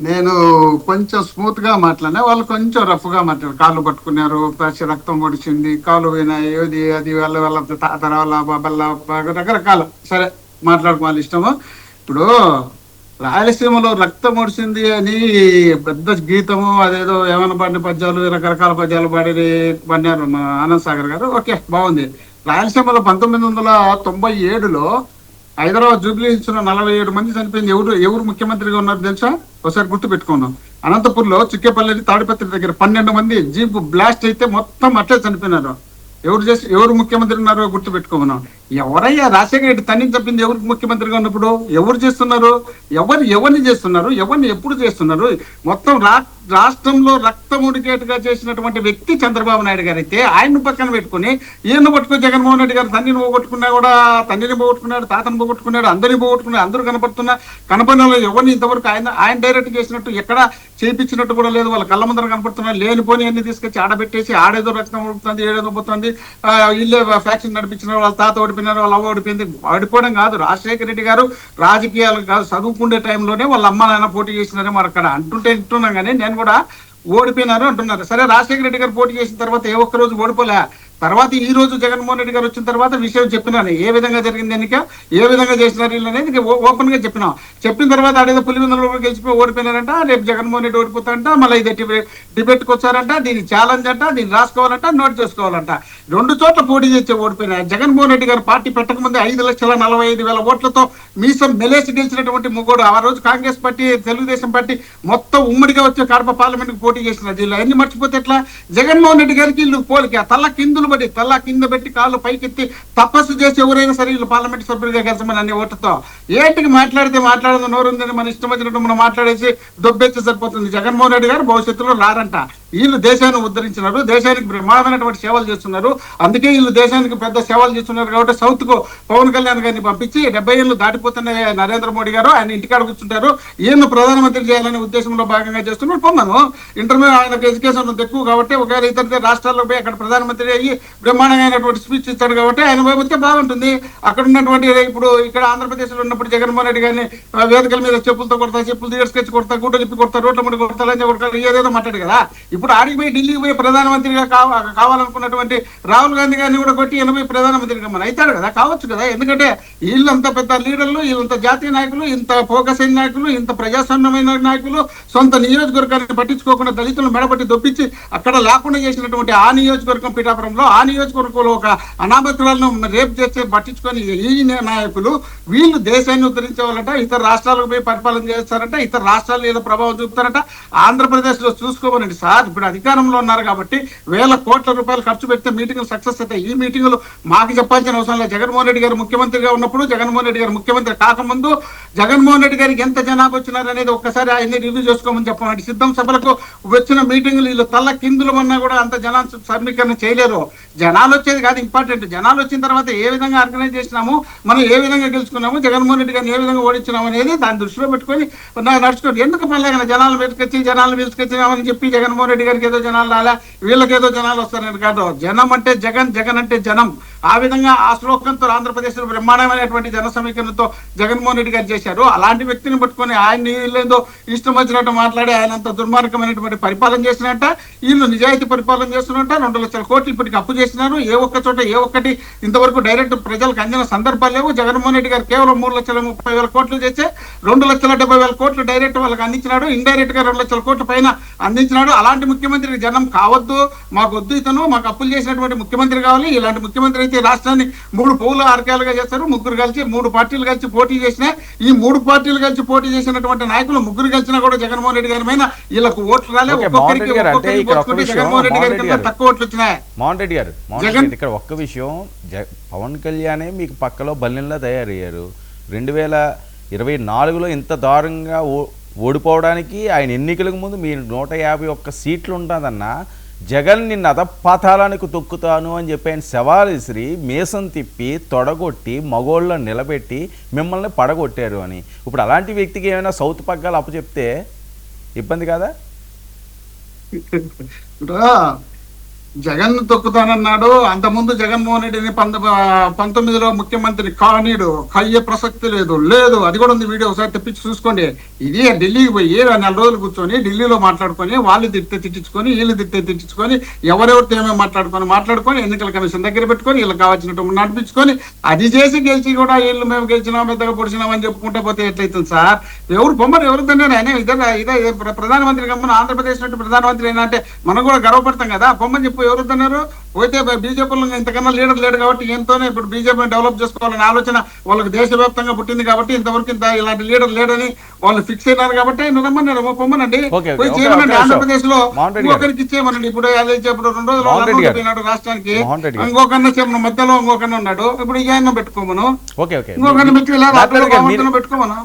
నేను కొంచెం స్మూత్గా మాట్లాడినా వాళ్ళు కొంచెం రఫ్గా మాట్లాడారు. కాళ్ళు పట్టుకున్నారు పచ్చి రక్తం పొడిచింది కాలు పోయినాయి ఏది అది వాళ్ళ వాళ్ళ తాతర వాళ్ళ బాబల్ల రకరకాల. సరే మాట్లాడుకోవాలి ఇష్టము. ఇప్పుడు రాయలసీమలో రక్తం ఒడిచింది అని పెద్ద గీతము అదేదో ఏమైనా పడిన పద్యాలు రకరకాల పద్యాలు పాడి పడినారు మా ఆనంద్ సాగర్ గారు. ఓకే బాగుంది. రాయలసీమలో పంతొమ్మిది వందల తొంభై ఏడులో హైదరాబాద్ జూబ్లీ హిల్స్లో నలభై ఏడు మంది చనిపోయింది. ఎవరు ఎవరు ముఖ్యమంత్రిగా ఉన్నారు తెలుసా? ఒకసారి గుర్తు పెట్టుకున్నాం అనంతపూర్లో చిక్కేపల్లి తాడిపత్రి దగ్గర పన్నెండు మంది జీప్ బ్లాస్ట్ అయితే మొత్తం అట్లే చనిపోయినారు. ఎవరు చేసి ఎవరు ముఖ్యమంత్రి ఉన్నారో గుర్తు పెట్టుకోమన్నాం. ఎవరయ్యా రాజశేఖర రెడ్డి తన్ని చెప్పింది ఎవరికి ముఖ్యమంత్రిగా ఉన్నప్పుడు? ఎవరు చేస్తున్నారు? ఎవరు ఎవరిని చేస్తున్నారు? ఎవరిని ఎప్పుడు చేస్తున్నారు? మొత్తం రా రాష్ట్రంలో రక్తం ఉడికేటుగా చేసినటువంటి వ్యక్తి చంద్రబాబు నాయుడు గారు అయితే ఆయన్ను పక్కన పెట్టుకుని ఈయన పట్టుకుని జగన్మోహన్ రెడ్డి గారు తండ్రిని పోగొట్టుకున్నా కూడా తండ్రిని పోగొట్టుకున్నాడు తాతను పోగొట్టుకున్నాడు అందరిని పోగొట్టుకున్నాడు అందరూ కనపడుతున్నా కనపడిన ఎవరిని ఇంతవరకు ఆయన ఆయన డైరెక్ట్ చేసినట్టు ఎక్కడ చేయించినట్టు కూడా లేదు. వాళ్ళ కళ్ళ ముందర కనపడుతున్నారు లేనిపోని అన్ని తీసుకొచ్చి ఆడబెట్టేసి ఆడేదో రక్తం ఉడుకుతుంది ఏడేదో పోతుంది. ఇల్లు ఇల్లే ఫ్యాక్షన్ నడిపించిన వాళ్ళ తాత ఓడిపోయినారు వాళ్ళ అవ్వ ఓడిపోయింది. ఓడిపోవడం కాదు. రాజశేఖర రెడ్డి గారు రాజకీయాలు కాదు చదువుకునే టైంలోనే వాళ్ళ అమ్మ నాన్న పోటీ చేసినారే. మరి అక్కడ అంటుంటే వింటున్నాం కానీ నేను కూడా ఓడిపోయినారు అంటున్నారు. సరే రాజశేఖర రెడ్డి గారు పోటీ చేసిన తర్వాత ఏ ఒక్క రోజు ఓడిపోలే. తర్వాత ఈ రోజు జగన్మోహన్ రెడ్డి గారు వచ్చిన తర్వాత విషయం చెప్పినాను. ఏ విధంగా జరిగింది ఎన్నిక ఏ విధంగా చేసినారు వీళ్ళు అనేది ఓపెన్గా చెప్పినాం. చెప్పిన తర్వాత ఆడేదో పులివెందులో గెలిచిపోయి ఓడిపోయినారంట రేపు జగన్మోహన్ రెడ్డి ఓడిపోతారంట మళ్ళీ ఇది డిబేట్కి వచ్చారంట దీని ఛాలెంజ్ అంట దీన్ని రాసుకోవాలంట నోట్ చేసుకోవాలంట. రెండు చోట్ల పోటీ చేసి ఓడిపోయినారు జగన్మోహన్ రెడ్డి గారు పార్టీ పెట్టకముందే ఐదు లక్షల నలభై ఐదు వేల ఓట్లతో మీసం మెలేసి గెలిచినటువంటి ముగ్గురు ఆ రోజు కాంగ్రెస్ పార్టీ తెలుగుదేశం పార్టీ మొత్తం ఉమ్మడిగా వచ్చే కడప పార్లమెంట్కు పోటీ చేసిన వీళ్ళు అన్ని మర్చిపోతే ఎట్లా? జగన్మోహన్ రెడ్డి గారికి వీళ్ళు పోలిక తల్ల కిందులు పడి తల్ల కింద పెట్టి కాళ్ళు పైకెత్తి తపస్సు చేసి ఎవరైనా సరే వీళ్ళు పార్లమెంట్ సభ్యులుగా గెలిచమని అన్ని ఓటుతో ఏంటికి మాట్లాడితే మాట్లాడదు నోరుందని మన ఇష్టం వచ్చినట్టు మనం మాట్లాడేసి దొబ్బెచ్చి సరిపోతుంది. జగన్మోహన్ రెడ్డి గారు భవిష్యత్తులో రారంట. వీళ్ళు దేశాన్ని ఉద్ధరించినారు దేశానికి బ్రహ్మాండమైనటువంటి సేవలు చేస్తున్నారు. అందుకే వీళ్ళు దేశానికి పెద్ద సేవలు చేస్తున్నారు కాబట్టి సౌత్కు పవన్ కళ్యాణ్ గారిని పంపించి డెబ్బై ఏళ్ళు దాటిపోతున్న నరేంద్ర మోడీ గారు. ఆయన ఇంటికాడ కూర్చుంటారు. ఈయన ప్రధానమంత్రి చేయాలనే ఉద్దేశంలో భాగంగా చేస్తున్నారు. పొమ్మను. ఇంటర్మీడియట్ ఆయనకు ఎడ్యుకేషన్ ఎక్కువ కాబట్టి ఒకవేళ ఇతర రాష్ట్రాల్లో పోయి అక్కడ ప్రధానమంత్రి అయ్యి బ్రహ్మాండమైనటువంటి స్పీచ్ ఇస్తాడు కాబట్టి ఆయన పోతే బాగుంటుంది. అక్కడ ఉన్నటువంటి ఇప్పుడు ఇక్కడ ఆంధ్రప్రదేశ్లో ఉన్నప్పుడు జగన్మోహన్ రెడ్డి గారిని వేదికల మీద చెప్పులతో కొడతా చెప్పులు తీసుకొచ్చి కొడతా గుడ్డలు ఇప్పి కొడతా రోడ్ల ముందు కొడతా అని కొడతా ఏదేదో మాట్లాడు కదా. ఇప్పుడు ఆడికి పోయి ఢిల్లీకి పోయి ప్రధానమంత్రిగా కావ- కావాలనుకున్నటువంటి రాహుల్ గాంధీ గారిని కూడా కొట్టి ఎనభై ప్రధానమంత్రిగా మన అవుతాడు కదా? కావచ్చు కదా? ఎందుకంటే వీళ్ళంత పెద్ద లీడర్లు వీళ్ళంత జాతీయ నాయకులు ఇంత ఫోకస్ అయిన నాయకులు ఇంత ప్రజాస్వామ్యమైన నాయకులు సొంత నియోజకవర్గాన్ని పట్టించుకోకుండా దళితులను మెడబట్టి దొప్పించి అక్కడ లేకుండా చేసినటువంటి ఆ నియోజకవర్గం పిఠాపురంలో ఆ నియోజకవర్గంలో ఒక అనామతులను రేపు చేస్తే పట్టించుకొని ఈ నాయకులు వీళ్ళు దేశాన్ని ఉద్ధరించేవాళ్ళంట ఇతర రాష్ట్రాలకు పోయి పరిపాలన చేస్తారంట ఇతర రాష్ట్రాలు ఏదో ప్రభావం చూపుతారంట. ఆంధ్రప్రదేశ్లో చూసుకోమనండి సార్. ఇప్పుడు అధికారంలో ఉన్నారు కాబట్టి వేల కోట్ల రూపాయలు ఖర్చు పెడితే మీటింగ్లు సక్సెస్ అవుతాయి ఈ మీటింగ్లు మాకు చెప్పాల్సిన అవసరం లేదు. జగన్మోహన్ రెడ్డి గారు ముఖ్యమంత్రిగా ఉన్నప్పుడు జగన్మోహన్ రెడ్డి గారు ముఖ్యమంత్రి కాకముందు జగన్మోహన్ రెడ్డి గారికి ఎంత జనాభా వచ్చినారు అనేది ఒక్కసారి ఆయన్ని రివ్యూ చేసుకోమని చెప్పమండి సిద్ధం సభలకు వచ్చిన మీటింగ్లు వీళ్ళు తల్ల కిందులు అన్నా కూడా అంత జనాలు సమీకరణ చేయలేరు. జనాలు వచ్చేది కాదు ఇంపార్టెంట్ జనాలు వచ్చిన తర్వాత ఏ విధంగా ఆర్గనైజ్ చేసినాము మనం ఏ విధంగా గెలుచుకున్నాము జగన్మోహన్ రెడ్డి గారిని ఏ విధంగా ఓడించినాము అనేది దాన్ని దృష్టిలో పెట్టుకొని నడుచుకోండి. ఎందుకు మళ్ళీ జనాలు వెతుకొచ్చి జనాలు పిలుచుకొచ్చినామని చెప్పి జగన్మోహన్ రెడ్డి గారికి ఏదో జనాలు రాలే వీళ్ళకేదో జనాలు వస్తారని కాదు. జనం అంటే జగన్ జగన్ అంటే జనం. ఆ విధంగా ఆ శ్లోకంతో ఆంధ్రప్రదేశ్లో బ్రహ్మాండమైనటువంటి జన సమీకరణతో జగన్మోహన్ రెడ్డి గారు చేశారు. అలాంటి వ్యక్తిని పట్టుకొని ఆయన వీళ్ళేందో ఇష్టం వచ్చినట్టు మాట్లాడి ఆయన అంత దుర్మార్గమైనటువంటి పరిపాలన చేసినట్ట వీళ్ళు నిజాయితీ పరిపాలన చేస్తున్నట్ట రెండు లక్షల కోట్లు ఇప్పటికి అప్పు చేసినారు. ఏ ఒక్క చోట ఏ ఒక్కటి ఇంతవరకు డైరెక్ట్ ప్రజలకు అందిన సందర్భాలు లేవు. జగన్మోహన్ రెడ్డి గారు కేవలం మూడు లక్షల ముప్పై వేల కోట్లు చేస్తే రెండు లక్షల డెబ్బై వేల కోట్లు డైరెక్ట్ వాళ్ళకి అందించినాడు. ఇండైరెక్ట్గా రెండు లక్షల కోట్ల పైన అందించినాడు. అలాంటి ముఖ్యమంత్రి జనం కావద్దు మాకు వద్దు ఇతను మాకు అప్పులు చేసినటువంటి ముఖ్యమంత్రి కావాలి. ఇలాంటి ముఖ్యమంత్రి అయితే రాష్ట్రాన్ని మూడు పౌలు ఆర్కాలుగా చేస్తారు. ముగ్గురు కలిసి మూడు పార్టీలు కలిసి పోటీ చేసిన ఈ మూడు పార్టీలు కలిసి పోటీ చేసినటువంటి నాయకులు ముగ్గురు కలిసినా కూడా జగన్మోహన్ రెడ్డి గారి మీద వీళ్ళకు ఓట్లు రాలే. ఒక్కొక్కరికి మోహన్ రెడ్డి గారు, అంటే ఒక్కొక్కరికి ఇక్కడ ఒక్క పోల్చుకుంటే విషయం, జగన్మోహన్ రెడ్డి గారి కన్నా. తక్కువ ఓట్లు వచ్చినాయి. మోహన్ రెడ్డి గారు ఇక్కడ ఒక్క విషయం పవన్ కళ్యాణే మీకు పక్కలో బల్లెంలా తయారయ్యారు. రెండు వేల ఇరవై నాలుగులో ఇంత దారుణంగా ఓడిపోవడానికి ఆయన ఎన్నికలకు ముందు మీరు నూట యాభై ఒక్క సీట్లు ఉంటుందన్న జగన్ నిన్ను అధపాతాలానికి తొక్కుతాను అని చెప్పి ఆయన సవాల్ మేసం తిప్పి తొడగొట్టి మగోళ్ళని నిలబెట్టి మిమ్మల్ని పడగొట్టారు అని. ఇప్పుడు అలాంటి వ్యక్తికి ఏమైనా సౌత్ పగ్గాలు అప్పచెప్తే ఇబ్బంది కదా? జగన్ తొక్కుతానన్నాడు. అంతకుముందు జగన్మోహన్ రెడ్డిని పంత పంతొమ్మిదిలో ముఖ్యమంత్రి కానీడు. కయ్యే ప్రసక్తి లేదు. లేదు అది కూడా ఉంది వీడియో ఒకసారి తెప్పించి చూసుకోండి. ఇది ఢిల్లీకి పోయి నెల రోజులు కూర్చొని ఢిల్లీలో మాట్లాడుకొని వాళ్ళు తిట్టే తిట్టించుకొని వీళ్ళు తిట్టే తిట్టించుకొని ఎవరెవరితో ఏమేమి మాట్లాడుకొని మాట్లాడుకొని ఎన్నికల కమిషన్ దగ్గర పెట్టుకొని వీళ్ళకి కావాల్సినట్టు నడిపించుకొని అది చేసి గెలిచి కూడా వీళ్ళు మేము గెలిచినాం పెద్దగా పొడిచినామని చెప్పుకుంటే పోతే ఎట్లయితుంది సార్? ఎవరు బొమ్మలు ఎవరు తిన్నారు? ఆయన ఇదే ఇదే ప్రధానమంత్రి గమ్మన ఆంధ్రప్రదేశ్ నుండి ప్రధానమంత్రి అయినా అంటే మనం కూడా గర్వపడతాం కదా. బొమ్మని చెప్పు ఎవరు తిన్నారు పోతే బీజేపీలో ఇంతకన్నా లీడర్ లేడు కాబట్టి ఎంతోనే ఇప్పుడు బీజేపీని డెవలప్ చేసుకోవాలనే ఆలోచన వాళ్ళకి దేశవ్యాప్తంగా పుట్టింది కాబట్టి ఇంతవరకు ఇంత ఇలాంటి లీడర్ లేడని వాళ్ళు ఫిక్స్ అయినారు కాబట్టి నువ్వు రమ్మన్నారు పొమ్మనండి. పోయి చేయమనండి. ఆంధ్రప్రదేశ్లో. ఇంకొకరికి ఇచ్చేయమనండి. ఇప్పుడు అదే ఇప్పుడు రెండు రోజులు. పోయినాడు రాష్ట్రానికి. ఇంకొకన్న చెప్పిన మధ్యలో ఇంకొకన్న ఉన్నాడు. ఇప్పుడు ఈ ఆయన పెట్టుకోమను. ఇంకొకరిని పెట్టుకోమను.